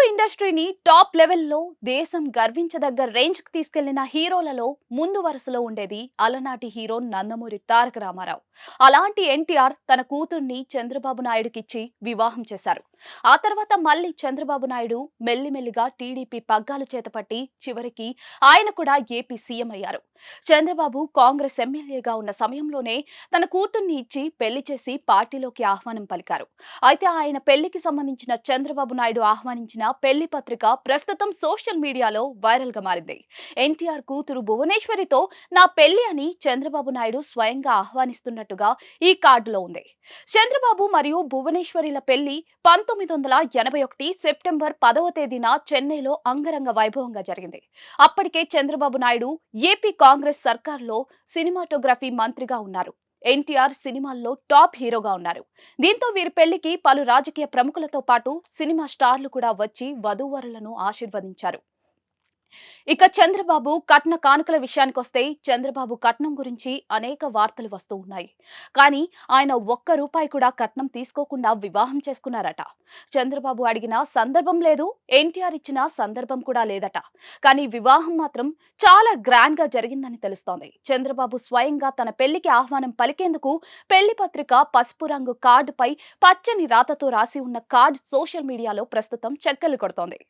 తెలుగు ఇండస్ట్రీని టాప్ లెవెల్లో దేశం గర్వించదగ్గ రేంజ్కి తీసుకెళ్ళిన హీరోలలో ముందు వరుసలో ఉండేది అలనాటి హీరో నందమూరి తారక రామారావు. అలాంటి ఎన్టీఆర్ తన కూతుర్ని చంద్రబాబు నాయుడుకిచ్చి వివాహం చేశారు. ఆ తర్వాత మళ్ళీ చంద్రబాబు నాయుడు మెల్లిమెల్లిగా టీడీపీ పగ్గాలు చేతపట్టి చివరికి ఆయన కూడా ఏపీ సీఎం అయ్యారు. చంద్రబాబు కాంగ్రెస్ ఎమ్మెల్యేగా ఉన్న సమయంలోనే తన కూతుర్ని ఇచ్చి పెళ్ళి చేసి పార్టీలోకి ఆహ్వానం పలికారు. అయితే ఆయన పెళ్ళికి సంబంధించిన చంద్రబాబు నాయుడు ఆహ్వానించిన పెళ్ళి పత్రిక ప్రస్తుతం సోషల్ మీడియాలో వైరల్గా మారింది. ఎన్టీఆర్ కూతురు భువనేశ్వరితో నా పెళ్ళి అని చంద్రబాబు నాయుడు స్వయంగా ఆహ్వానిస్తున్నట్టుగా ఈ కార్డులో ఉంది. చంద్రబాబు మరియు భువనేశ్వరిల పెళ్ళి పంతొమ్మిది వందల ఎనభై ఒకటి సెప్టెంబర్ పదవ తేదీన చెన్నైలో అంగరంగ వైభవంగా జరిగింది. అప్పటికే చంద్రబాబు నాయుడు ఏపీ కాంగ్రెస్ సర్కార్లో సినిమాటోగ్రఫీ మంత్రిగా ఉన్నారు. ఎన్టీఆర్ సినిమాల్లో టాప్ హీరోగా ఉన్నారు. దీంతో వీరి పెళ్ళికి పలు రాజకీయ ప్రముఖులతో పాటు సినిమా స్టార్లు కూడా వచ్చి వధూవరులను ఆశీర్వదించారు. ఇక చంద్రబాబు కట్న కానుకల విషయానికి వస్తే చంద్రబాబు కట్నం గురించి అనేక వార్తలు వస్తూ ఉన్నాయి. కానీ ఆయన ఒక్క రూపాయి కూడా కట్నం తీసుకోకుండా వివాహం చేసుకున్నారట. చంద్రబాబు అడిగిన సందర్భం లేదు ఎన్టీఆర్ ఇచ్చిన సందర్భం కూడా లేదట. కానీ వివాహం మాత్రం చాలా గ్రాండ్గా జరిగిందని తెలుస్తోంది. చంద్రబాబు స్వయంగా తన పెళ్ళికి ఆహ్వానం పలికేందుకు పెళ్ళి పత్రిక పసుపు రంగు కార్డుపై పచ్చని రాతతో రాసి ఉన్న కార్డు సోషల్ మీడియాలో ప్రస్తుతం చెక్కలు కొడుతోంది.